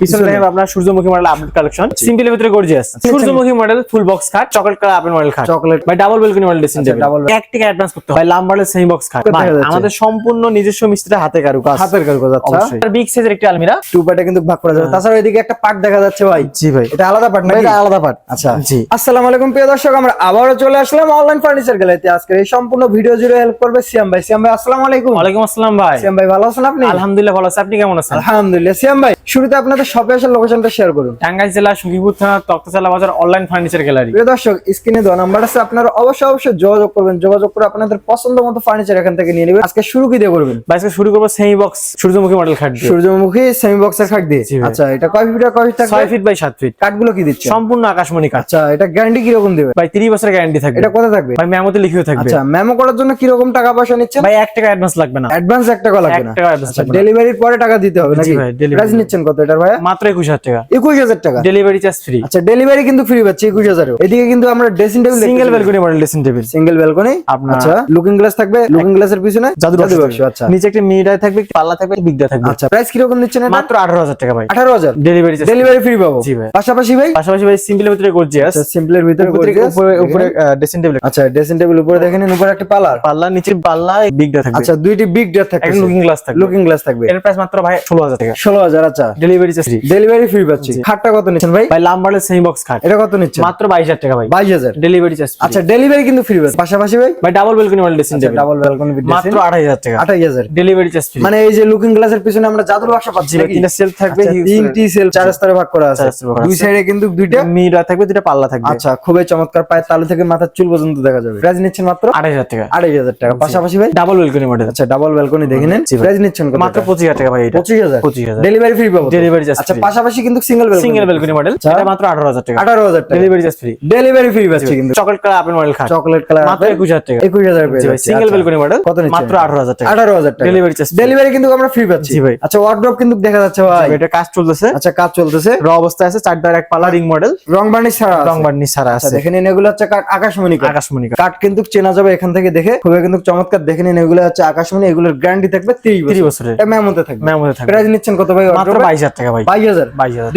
পিছনে দেখেন আপনার সূর্যমুখী মডেল আপডেট কালেকশন সিম্পল ভিতরে গর্জিয়াস সূর্যমুখী মডেল ফুল বক্স খাট চকলেট কালার আপেল মডেল খাট চকলেট ভাই double balcony model dressing table double এক টাকা অ্যাডভান্স করতে হয় লাম মডেল সেমি বক্স খাট দেখা ভাই, যাচ্ছে। আমাদের সম্পূর্ণ নিজস্ব মিস্ত্রি হাতে কারুকাজ। হাতের কারুকাজ আচ্ছা। অবশ্যই। বিগ সাইজের একটি আলমিরা। টু পার্টে কিন্তু ভাগ করা যাবে। তাছাড়া এদিকে একটা পার্ট দেখা যাচ্ছে ভাই। জি ভাই। এটা আলাদা পার্ট নাকি? এটা আলাদা পার্ট আচ্ছা। জি। আসসালামু আলাইকুম প্রিয় দর্শক। আমরা আবারও চলে আসলাম অনলাইন ফার্নিচার গ্যালারিতে আজকে এই সম্পূর্ণ ভিডিও জুড়ে হেল্প করবে সিয়াম ভাই। সিয়াম ভাই আসসালামু আলাইকুম। ওয়ালাইকুম আসসালাম ভাই। সিয়াম ভাই ভালো আছেন আপনি? আলহামদুলিল্লাহ ভালো আছে। আপনি কেমন আছেন? আলহামদুলিল্লাহ। সিয়াম ভাই শুরুতে আপনাদের শপে আসার লোকেশনটা শেয়ার করুন। টাঙ্গাইল জেলা সুখীপুর থানা তক্তচালা বাজার অনলাইন ফার্নিচার গ্যালারি প্রিয় দর্শক স্ক্রিনে দেওয়া নাম্বার আছে আপনারা অবশ্যই অবশ্যই যোগাযোগ করবেন। যোগাযোগ করে আপনাদের পছন্দ মতো ফার্নিচার এখান থেকে নিয়ে নেবেন। আজকে শুরু কি দিয়ে করবেন? আজকে শুরু করব সেমি বক্স সূর্যমুখী মডেল খাট দিয়ে। সূর্যমুখী সেমি বক্সের খাট দিয়ে? আচ্ছা এটা কয় ফিট কয় ফিট থাকবে? ফিট বাই সাত ফিট কাঠগুলো কি দিচ্ছে? সম্পূর্ণ আকাশমণি কাঠ। আচ্ছা এটা গ্যারান্টি কি রকম দেবে? ভাই তিরিশ বছরের গ্যারান্টি থাকবে। এটা কত থাকবে? ভাই মেমোতে লিখিও থাকবে। আচ্ছা মেমো করার জন্য কি রকম টাকা পয়সা নিচ্ছেন? ভাই এক টাকা অ্যাডভান্স লাগবে না। অ্যাডভান্স এক টাকা লাগবে না? টাকা অ্যাডভান্স আচ্ছা। ডেলিভারির পরে টাকা দিতে হবে নাকি? ভাই। প্রাইস নিচ্ছেন কত এটার ভাই? মাত্র একুশ হাজার টাকা। একুশ হাজার টাকা? ডেলিভারি চার্জ ফ্রি আচ্ছা ডেলিভারি কিন্তু ফ্রি পাচ্ছি একুশ হাজারও। এদিকে কিন্তু আমরা dressing table single balcony model dressing table single balcony আচ্ছা লুকিং গ্লাস থাকবে লুকিং গ্লাসের পিছনে জাদু বাক্স আচ্ছা। নিচে একটা মিডাই থাকবে পাল্লা থাকবে বিগদা থাকবে। আচ্ছা প্রাইস কীরকম দিচ্ছেন এটা? মাত্র টাকা ভাই। আঠারো হাজার। ডেলিভারি ডেলিভারি ফ্রি পাবো। জি ভাই। পাশাপাশি ভাই? পাশাপাশি ভাই সিম্পলের ভিতরে গর্জিয়াস সিম্পলের ভিতরে gorgeous। উপরে উপরে ড্রেসিং টেবিল আচ্ছা ড্রেসিং টেবিল উপরে দেখেন উপরে একটা পালার পাল্লা নিচে পাল্লা বিগদা থাকবে। আচ্ছা দুইটি বিগ ডেট থাকবে লুকিং গ্লাস থাকবে। লুকিং গ্লাস থাকবে। এর প্রাইস মাত্র ভাই ষোলো হাজার টাকা। ষোলো হাজার আচ্ছা। ডেলিভারি চার্জ ডেলিভারি ফ্রি পাচ্ছি। খাটটা কত নিচ্ছেন ভাই? ভাই লাম্বারের সেমি বক্স খাট। এটা কত নিচ্ছেন? মাত্র বাইশ হাজার টাকা ভাই। বাইশ হাজার। ডেলিভারি চার্জ আচ্ছা ডেলিভারি কিন্তু ফ্রি পাচ্ছি। পাশাপাশি ভাই? ভাই double balcony model dressing table double balcony মাত্র আড়াই হাজার টাকা। আঠাশ হাজার। ডেলিভারি চার্জ ফ্রি মানে এই যে লুকিং গ্লাসের পিছনে আমরা জাদুর বাক্স পাচ্ছি তিনটা সেলফ থাকবে আচ্ছা, তিনটি সেল চার স্তরে ভাগ করা আছে। চার স্তরে ভাগ দুই সাইডে কিন্তু দুইটা। মিরা থাকবে দুটা পাল্লা থাকবে। আচ্ছা খুবই চমৎকার। পায়ের তালু থেকে মাথার চুল পর্যন্ত দেখা যাবে। প্রাইস নিচ্ছেন মাত্র আড়াই হাজার টাকা। আড়াই হাজার টাকা। পাশাপাশি ভাই? ডাবল বেলকনি মডেল আচ্ছা ডাবল ব্যালকনি দেখে নেন। প্রাইস নিচ্ছেন মাত্র পঁচিশ হাজার টাকা ভাই এটা। পঁচিশ হাজার। পঁচিশ হাজার। ডেলিভারি ফ্রি পাবো Charge আচ্ছা পাশাপাশি কিন্তু single balcony single balcony model এটা মাত্র আঠারো হাজার টাকা। আঠারো হাজার টাকা। Delivery charge free delivery free পাচ্ছি কিন্তু। চকলেট কালার আপেল মডেল খাট চকলেট কালার মাত্র একুশ হাজার টাকা। একুশ হাজার পেয়ে যাচ্ছি। সিঙ্গেল আচ্ছা। বেলকনি মডেল কত নিচ্ছেন? মাত্র আঠারো হাজার টাকা। আঠারো হাজার টাকা। ডেলিভারি চার্জ ডেলিভারি কিন্তু আমরা ফ্রি পাচ্ছি। জি ভাই। আচ্ছা ওয়ার্ড্রপ কিন্তু দেখা যাচ্ছে ভাই। এটা কাজ চলতেছে। আচ্ছা কাজ চলতেছে। র অবস্থায় আছে চার দ্বার এক পাল্লা রিং মডেল রং বার্নিশ ছাড়া রং বার্নি ছাড়া আচ্ছা আছে। দেখে নিন এগুলো হচ্ছে কাঠ আকাশমণি আকাশমণি কাঠ কিন্তু চেনা যাবে এখান থেকে দেখে। খুবই কিন্তু চমৎকার। দেখে নিন এগুলো হচ্ছে আকাশমণি এগুলোর গ্যারান্টি থাকবে তিরিশ তিরিশ বছর বছরের। এটা মেমোতে থাকবে। মেমোতে থাকবে। প্রাইস নিচ্ছেন কত ভাই মাত্র বাইশ হাজার টাকা ভাই। বাইশ হাজার।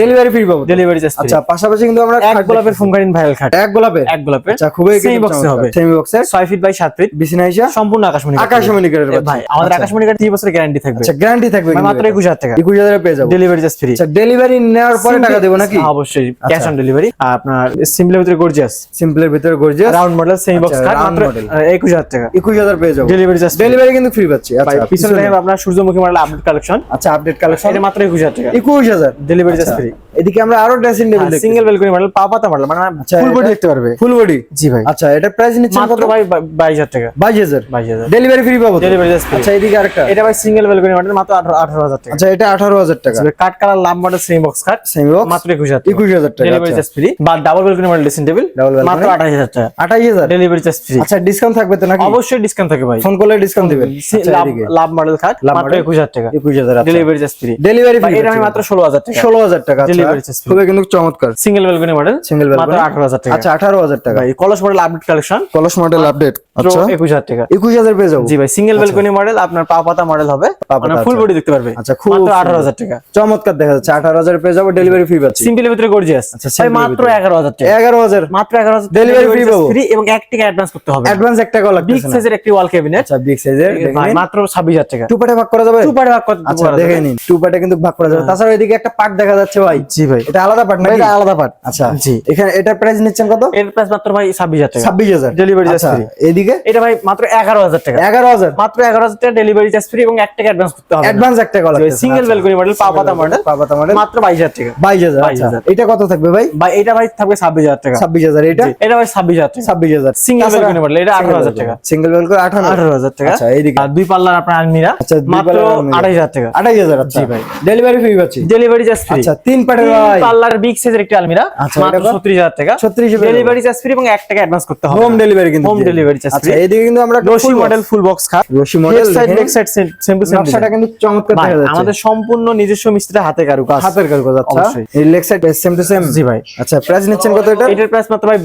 ডেলিভারি ফ্রি পাবো ডেলিভারি চার্জ আচ্ছা পাশাপাশি কিন্তু আমরা এক গোলাপের ফুমকারিন ভাইরাল খাট। এক গোলাপের? এক গোলাপের। আচ্ছা খুবই সেমি বক্সে হবে। সেমি বক্সের ছয় ফিট বাই সাত ফিট বিছনা হিসা সম্পূর্ণ আকাশমণি আকাশমণি কাঠের ভাই আমাদের আচ্ছা। আকাশমণি কাঠ তিরিশ বছরের গ্যারান্টি থাকবে আচ্ছা গ্যারান্টি থাকবে মাত্র একুশ হাজার টাকা। একুশ হাজারে পেয়ে যাব। ডেলিভারি চার্জ ফ্রি আচ্ছা ডেলিভারি নেওয়ার পরে টাকা দেবো নাকি? হ্যাঁ, অবশ্যই। ক্যাশ অন ডেলিভারি আপনার সিম্পলের ভিতরে গর্জিয়াস সিম্পলের ভিতরে gorgeous round model semi box আচ্ছা, মাত্র model। একুশ হাজার টাকা। একুশ হাজার পেয়ে যাব। ডেলিভারি চার্জ ডেলিভারি কিন্তু ফ্রি পাচ্ছি। আচ্ছা পিছনে আপনার সূর্যমুখী মডেল আপডেট কালেকশন আচ্ছা আপডেট কালেকশন এটা মাত্র একুশ হাজার টাকা। একুশ হাজার ডেলিভারি চার্জ ফ্রি এদিকে আমরা আরও ড্রেসিং টেবিল দেখি সিঙ্গেল বেলকনি মডেল পা পাতা মডেল মানে আচ্ছা, ফুল বডি দেখতে পারবে। ফুল বডি জি ভাই। আচ্ছা এটা প্রাইস নিচ্ছেন কত? ভাই বা- বাইশ হাজার টাকা। বাইশ হাজার? বাইশ হাজার। ডেলিভারি ফ্রি পাবো ডেলিভারি ফ্রি আচ্ছা এদিকে আরেকটা। এটা ভাই সিঙ্গেল বেলকনি মডেল মাত্র আঠারো আঠারো হাজার টাকা। আচ্ছা এটা আঠারো হাজার টাকা। কাঠ কালার মডেল সেমি বক্স কাঠ সেমি বক্স মাত্র একুশ হাজার একুশ হাজার টাকা ডেলিভারি আচ্ছা। চার্জ ফ্রি বা double balcony model dressing table? মাত্র আঠাশ হাজার টাকা। আঠাশ হাজার? ডেলিভারি চার্জ ফ্রি আচ্ছা ডিসকাউন্ট থাকবে তো নাকি? অবশ্যই ডিসকাউন্ট থাকে ভাই। ফোন করলে ডিসকাউন্ট দিবেন আচ্ছা, লাভ মডেল লাভ মাত্র model? একুশ হাজার টাকা। একুশ হাজার ডেলিভারি চার্জ ফ্রি ডেলিভারি ভাই এটা মাত্র ষোলো হাজার টাকা। ষোলো হাজার টাকা আচ্ছা। Delivery খুবই কিন্তু চমৎকার। সিঙ্গেল বেলকনি মডেল সিঙ্গেল মাত্র আঠারো টাকা। আচ্ছা আঠারো হাজার টাকা। ভাই কলস মডেল আপডেট কালেকশন কলস মডেল আপডেট আচ্ছা। একুশ হাজার টাকা। একুশ হাজার পেয়ে যাব। জি ভাই সিঙ্গেল বেলকনি মডেল আপনার পা পাতা মডেল হবে। মানে ফুল আচ্ছা। বডি দেখতে পারবে। আচ্ছা, খুব মাত্র সুন্দর। আঠারো হাজার টাকা। চমৎকার দেখা যাচ্ছে। আঠারো হাজার পেয়ে যাব ডেলিভারি ফ্রি পাচ্ছি। সিম্পলের ভিতরে গর্জিয়াস আচ্ছা, ভাই মাত্র টাকা। এগারো হাজার। মাত্র এগারো হাজার Delivery পাবো? ফ্রি এবং এক টাকা অ্যাডভান্স করতে হবে অ্যাডভান্স এক টাকা বিগ সাইজের একটি ওয়াল ক্যাবিনেট আচ্ছা বিগ সাইজের মাত্র ছাব্বিশ হাজার টাকা। টু পার্টে ভাগ করা যাবে? টু ভাগ আচ্ছা দেখে নিন। টু কিন্তু ভাগ করা যাবে। তাছাড়া এদিকে একটা পার্ট দেখা যাচ্ছে ভাই। জি ভাই। এটা আলাদা পার্ট নাকি এটা আলাদা পার্ট আচ্ছা জি। এখানে এটা প্রাইস নিচ্ছেন কত? এর প্রাইস মাত্র ভাই ছাব্বিশ হাজার টাকা। ছাব্বিশ হাজার। Delivery charge আচ্ছা এদিকে? এটা ভাই মাত্র এগারো হাজার টাকা। এগারো হাজার। মাত্র এগারো হাজার টাকা ডেলিভারি চার্জ ফ্রি এবং এক টাকা অ্যাডভান্স করতে হবে। অ্যাডভান্স এক টাকা লাগতেছে। সিঙ্গেল বেলকনি মডেল পা পাতা মডেল পাতা মডেল মাত্র বাইশ হাজার টাকা। বাইশ হাজার বাইশ আচ্ছা। এটা কত থাকবে ভাই? বা এটা ভাই থাকবে ছাব্বিশ হাজার টাকা। ছাব্বিশ হাজার এটা? এটা ভাই ছাব্বিশ হাজার টাকা। ছাব্বিশ হাজার। সিঙ্গেল বেলকনি মডেল এটা আঠারো হাজার টাকা। সিঙ্গেল বেল করে আঠারো আঠারো হাজার টাকা। আচ্ছা এইদিকে। আর দুই পাল্লার আপনার আলমিরা আচ্ছা, মাত্র পাল্লার আলমিরা। আড়াই হাজার টাকা। আঠাশ হাজার আচ্ছা। জি ভাই। ডেলিভারি ফ্রি পাচ্ছি। ডেলিভারি চার্জ ফ্রি আচ্ছা তিন পাটের ভাই। বিগ সাইজের একটি আলমিরা মাত্র এটা কত? ছত্রিশ হাজার টাকা। 36 ডেলিভারি চার্জ ফ্রি এবং এক টাকা অ্যাডভান্স করতে হবে। হোম ডেলিভারি কিন্তু delivery দিবে। আচ্ছা free। কিন্তু আমরা রশি মডেল ফুল বক্স রশি model side back side same to same নকশাটা কিন্তু চমৎকার দেখা যাচ্ছে। আমাদের সম্পূর্ণ নিজস্ব মিস্ত্রি হাতে কারুকাজ। হাতের কারুকাজ আচ্ছা। এই leg side same to same জি ভাই। আচ্ছা প্রাইস নিচ্ছেন কত এটা? এটার প্রাইস মাত্র ভাই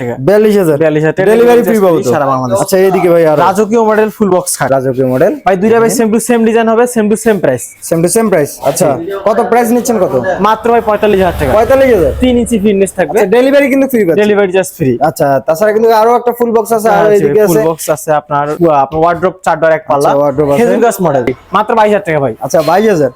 টাকা। টাকা ডেলিভারি ফ্রি charge পাবো free সারা বাংলাদেশ। আচ্ছা এইদিকে ভাই আর। রাজকীয় মডেল ফুল বক্স খাট। রাজকীয় মডেল ভাই দুইটা ভাই সেম টু সেম ডিজাইন হবে same to same price same to same price আচ্ছা। কত? প্রাইস নিচ্ছেন কত? মাত্র ভাই পঁয়তাল্লিশ হাজার টাকা। পঁয়তাল্লিশ হাজার? তিন ইঞ্চি ফিটনেস থাকবে। ডেলিভারি কিন্তু ফ্রি ডেলিভারি জাস্ট ফ্রি আচ্ছা তাছাড়া কিন্তু আরও একটা ফুল বক্স আছে আর এদিকে ফুল বক্স আছে আপনার আপনার ওয়ার্ড্রপ চার ডর এক পাল্লা। আচ্ছা, আছে। খেজুর গাছ মডেল মাত্র টাকা ভাই। আচ্ছা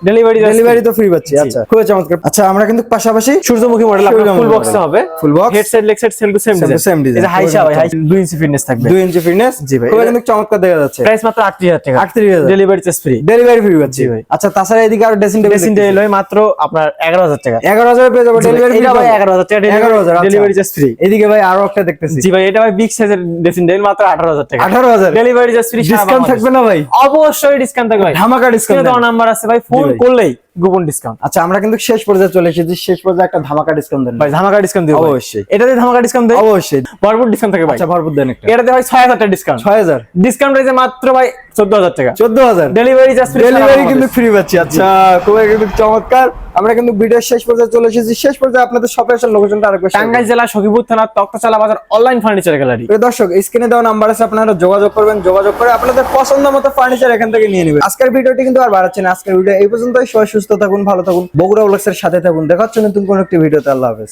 ডেলিভারি ডেলিভারি তো ফ্রি পাচ্ছি আচ্ছা খুবই চমৎকার। আচ্ছা আমরা কিন্তু পাশাপাশি সূর্যমুখী মডেল আপনার ফুল বক্স হবে। Full box? Headset same to same to same design। এটা হাইসা ভাই হাই দুই ইঞ্চি ফিটনেস থাকবে। দুই ইঞ্চি ফিটনেস জি ভাই। খুবই কিন্তু চমৎকার দেখা যাচ্ছে। প্রাইস মাত্র আটত্রিশ হাজার টাকা। আটত্রিশ হাজার। Delivery charge free delivery free পাচ্ছি। ভাই। আচ্ছা তাছাড়া এদিকে আরও ড্রেসিং টেবিল ড্রেসিং টেবিল হয় মাত্র আপনার এগারো হাজার টাকা। এগারো হাজার পেয়ে যাব ডেলিভারি ভাই এগারো হাজার টাকা এগারো হাজার ডেলিভারি চার্জ ফ্রি এদিকে ভাই আরও একটা দেখতেছি। জি ভাই এটা ভাই বিগ সাইজের ড্রেসিং টেবিল মাত্র আঠারো হাজার টাকা। আঠারো হাজার। ডেলিভারি চার্জ ফ্রি ডিসকাউন্ট থাকবে না ভাই? অবশ্যই ডিসকাউন্ট থাকবে ভাই। ধামাকা ডিসকাউন্ট দেওয়া নাম্বার আছে ভাই ফোন করলেই গোপন ডিসকাউন্ট আচ্ছা আমরা কিন্তু শেষ পর্যায়ে চলে এসেছি। শেষ পর্যায়ে একটা ধামাকা ডিসকাউন্ট দেন। ভাই ধামাকা ডিসকাউন্ট দিব ভাই। অবশ্যই। এটাতে ধামাকা ডিসকাউন্ট দেয় অবশ্যই। ভরপুর ডিসকাউন্ট থাকে ভাই। আচ্ছা ভরপুর দেন একটা। এটাতে ভাই ছয় হাজার টাকা ডিসকাউন্ট ছয় হাজার। ডিসকাউন্ট রয়েছে মাত্র ভাই চোদ্দ হাজার টাকা। চোদ্দ হাজার। ডেলিভারি চার্জ ফ্রি ডেলিভারি কিন্তু ফ্রি পাচ্ছি। আচ্ছা খুবই কিন্তু চমৎকার। আমরা কিন্তু ভিডিওর শেষ পর্যায়ে চলে এসেছি। শেষ পর্যায়ে আপনাদের শপে আসার লোকেশনটা আরেকবার টাঙ্গাইল জেলা সখীপুর থানা তক্তাচালা বাজার অনলাইন ফার্নিচার গ্যালারি দর্শক স্ক্রিনে দেওয়া নাম্বার আছে আপনারা যোগাযোগ করবেন। যোগাযোগ করে আপনাদের পছন্দ মতো ফার্নিচার এখান থেকে নিয়ে নেবেন। আজকের ভিডিওটি কিন্তু আর বাড়াচ্ছি না। আজকের ভিডিও এই পর্যন্তই। সবাই সুস্থ থাকুন, ভালো থাকুন, বগুড়া ব্লগসের সাথে থাকুন। দেখা হচ্ছে নতুন কোনো একটি ভিডিওতে আল্লাহ হাফেজ।